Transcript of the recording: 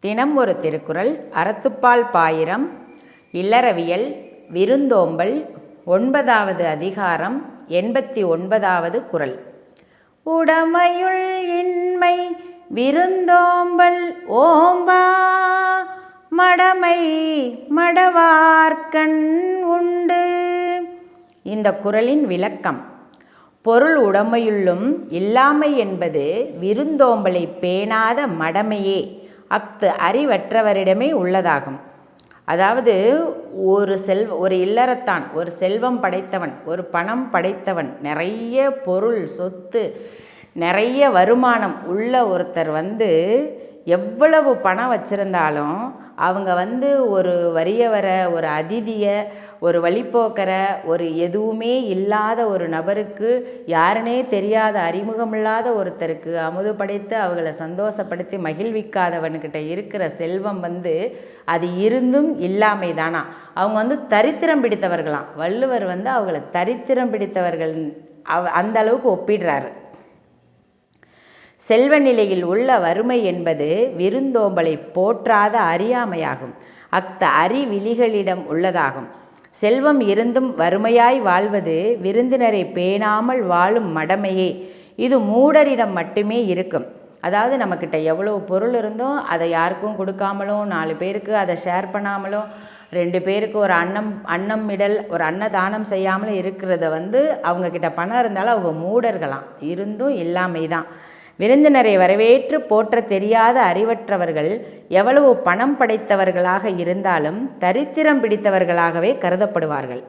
தினம் ஒரு திருக்குறள் அறத்துப்பால் பாயிரம் இல்லறவியல் விருந்தோம்பல் ஒன்பதாவது அதிகாரம் எண்பத்தி ஒன்பதாவது குறள். உடமையுள் இன்மை விருந்தோம்பல் ஓம்பா மடமை மடவார்கண் உண்டு. இந்த குறளின் விளக்கம் பொருள் உடமையுள்ளும் இல்லாமை என்பது விருந்தோம்பலை பேணாத மடமையே. அஃது அறிவற்றவரிடமே உள்ளதாகும். அதாவது ஒரு செல்வ ஒரு இல்லறத்தான் ஒரு செல்வம் படைத்தவன் ஒரு பணம் படைத்தவன் நிறைய பொருள் சொத்து நிறைய வருமானம் உள்ள ஒருத்தர் வந்து எவ்வளவு பணம் வச்சுருந்தாலும் அவங்க வந்து ஒரு வறியவரை ஒரு அதிதியை ஒரு வழிப்போக்கரை ஒரு எதுவுமே இல்லாத ஒரு நபருக்கு யாருனே தெரியாத அறிமுகமில்லாத ஒருத்தருக்கு அமுது படைத்து அவங்கள சந்தோஷப்படுத்தி மகிழ்விக்காதவன்கிட்ட இருக்கிற செல்வம் வந்து அது இருந்தும் இல்லாமை தானா? அவங்க வந்து தரித்திரம் பிடித்தவர்களாம். வள்ளுவர் வந்து அவங்கள தரித்திரம் பிடித்தவர்கள் அவ அந்த அளவுக்கு ஒப்பிடுறாரு. செல்வ நிலையில் உள்ள வறுமை என்பது விருந்தோம்பலை போற்றாத அறியாமையாகும். அத்த அறிவிலிகளிடம் உள்ளதாகும். செல்வம் இருந்தும் வறுமையாய் வாழ்வது விருந்தினரை பேணாமல் வாழும் மடமையே. இது மூடரிடம் மட்டுமே இருக்கும். அதாவது நம்மக்கிட்ட எவ்வளோ பொருள் இருந்தோ அதை யாருக்கும் கொடுக்காமலும் நாலு பேருக்கு அதை ஷேர் பண்ணாமலும் ரெண்டு பேருக்கு ஒரு அன்னம் அன்னம் மிடல் ஒரு அன்னதானம் செய்யாமலும் இருக்கிறத வந்து அவங்கக்கிட்ட பணம் இருந்தாலும் அவங்க மூடர்களாம். இருந்தும் இல்லாமை தான் விருந்தினரை வரவேற்று போற்ற தெரியாத அறிவற்றவர்கள் எவ்வளவு பணம் படைத்தவர்களாக இருந்தாலும் தரித்திரம் பிடித்தவர்களாகவே கருதப்படுவார்கள்.